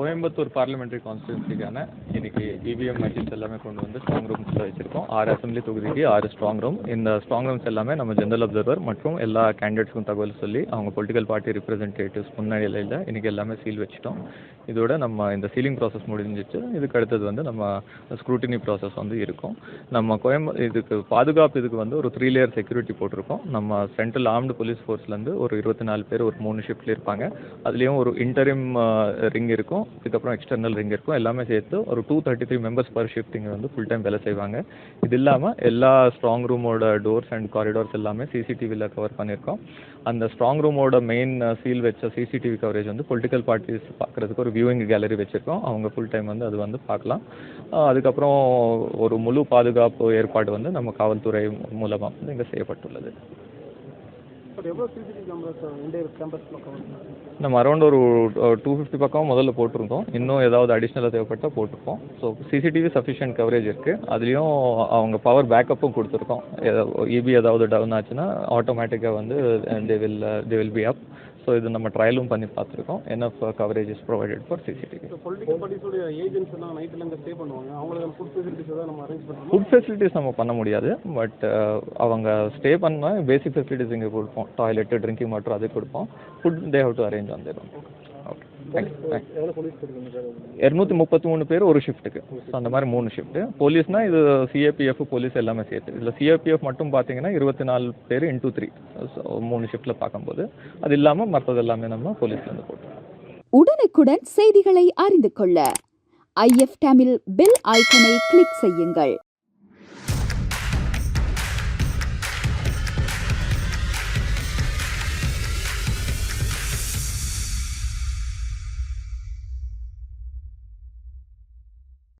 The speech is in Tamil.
கோயம்புத்தூர் பார்லிமெண்ட்ரி கான்ஸ்டியூன்சிக்கான இன்னைக்கு இவிஎம் மெஷின்ஸ் எல்லாமே கொண்டு வந்து ஸ்ட்ராங் ரூம்ஸில் வச்சிருக்கோம். ஆறு அசம்பிளி தொகுதிக்கு ஆறு ஸ்ட்ராங் ரூம் இந்த ஸ்ட்ராங் ரூம்ஸ் எல்லாமே நம்ம ஜெனரல் அப்சர்வர் மற்றும் எல்லா கேண்டிடேட்ஸ்க்கும் தகவல் சொல்லி அவங்க பொலிட்டிக்கல் பார்ட்டி ரிப்ரசன்டேட்டிவ்ஸ் முன்னிலையில் இன்னைக்கு எல்லாமே சீல் வச்சிட்டோம். இதோட நம்ம இந்த சீலிங் ப்ராசஸ் முடிஞ்சிச்சு. இதுக்கு அடுத்தது வந்து நம்ம ஸ்க்ரூட்டினி ப்ராசஸ் வந்து இருக்கும். நம்ம கோயம்பு இதுக்கு பாதுகாப்பு இதுக்கு வந்து ஒரு த்ரீ லேயர் செக்யூரிட்டி போட்டிருக்கோம். நம்ம சென்ட்ரல் ஆர்ம்டு போலீஸ் ஃபோர்ஸ்லேருந்து ஒரு இருபத்தி நாலு பேர் ஒரு மூணு ஷிஃப்ட்ல இருப்பாங்க. அதுலேயும் ஒரு இன்டரிம் ரிங் uh, இருக்கும். இதுக்கப்புறம் எக்ஸ்டர்னல் ரிங் இருக்கும். எல்லாமே சேர்த்து ஒரு two thirty three members per shift இங்கே வந்து ஃபுல் டைம் வேலை செய்வாங்க. இது இல்லாமல் எல்லா ஸ்ட்ராங் ரூமோட டோர்ஸ் அண்ட் காரிடோர்ஸ் எல்லாமே சிசிடிவியில் கவர் பண்ணியிருக்கோம். அந்த ஸ்ட்ராங் ரூமோட மெயின் சீல் வச்ச சிசிடிவி கவரேஜ் வந்து பொலிட்டிக்கல் பார்ட்டிஸ் பார்க்குறதுக்கு ஒரு வியூவிங் கேலரி வச்சுருக்கோம். அவங்க ஃபுல் டைம் வந்து அது வந்து பார்க்கலாம். அதுக்கப்புறம் ஒரு முழு பாதுகாப்பு ஏற்பாடு வந்து நம்ம காவல்துறை மூலமாக வந்து இங்கே செய்யப்பட்டுள்ளது பட் எவ்வளோ சிசிடிவி கேமராஸ் இந்திய கேம்பஸில் கவர் நம்ம அரௌண்ட் ஒரு டூ ஃபிஃப்டி பக்கம் முதல்ல போட்டிருந்தோம். இன்னும் ஏதாவது அடிஷ்னலாக தேவைப்பட்டால் போட்டிருக்கோம் ஸோ சிசிடிவி சஃபிஷியன்ட் கவரேஜ் இருக்குது அதுலேயும் அவங்க பவர் பேக்கப்பும் கொடுத்துருக்கோம். இபி ஏதாவது டவுன் ஆச்சுன்னா ஆட்டோமேட்டிக்காக வந்து they will they will be up so இது நம்ம ட்ரையலும் பண்ணி பார்த்துருக்கோம். NF coverage is provided for CCTV food facilities நம்ம பண்ண முடியாது. பட் அவங்க ஸ்டே பண்ணால் பேசிக் ஃபெசிலிட்டிஸ் இங்கே கொடுப்போம். டாய்லெட்டு ட்ரிங்கிங் வாட்டர் அது கொடுப்போம். Food they have to arrange வந்துடும் ஓகே இரநூத்தி முப்பத்தி மூணு பேர் ஒரு ஷிஃப்ட்டுக்கு ஸோ அந்த மாதிரி மூணு ஷிஃப்ட்டு போலீஸ்னால் இது சிஏபிஎஃப் போலீஸ் எல்லாமே சேர்த்து. இதில் சிஏபிஎஃப் மட்டும் பார்த்தீங்கன்னா இருபத்தி நாலு பேர் இன்டூ த்ரீ ஸோ மூணு ஷிஃப்ட்டில் பார்க்கும்போது அது இல்லாமல் மற்றது எல்லாமே நம்ம போலீஸ்லேருந்து போட்டுருக்கோம் உடனுக்குடன் செய்திகளை அறிந்து கொள்ள. ஐஎஃப் தமிழ் பெல் ஐக்கனை கிளிக் செய்யுங்கள்.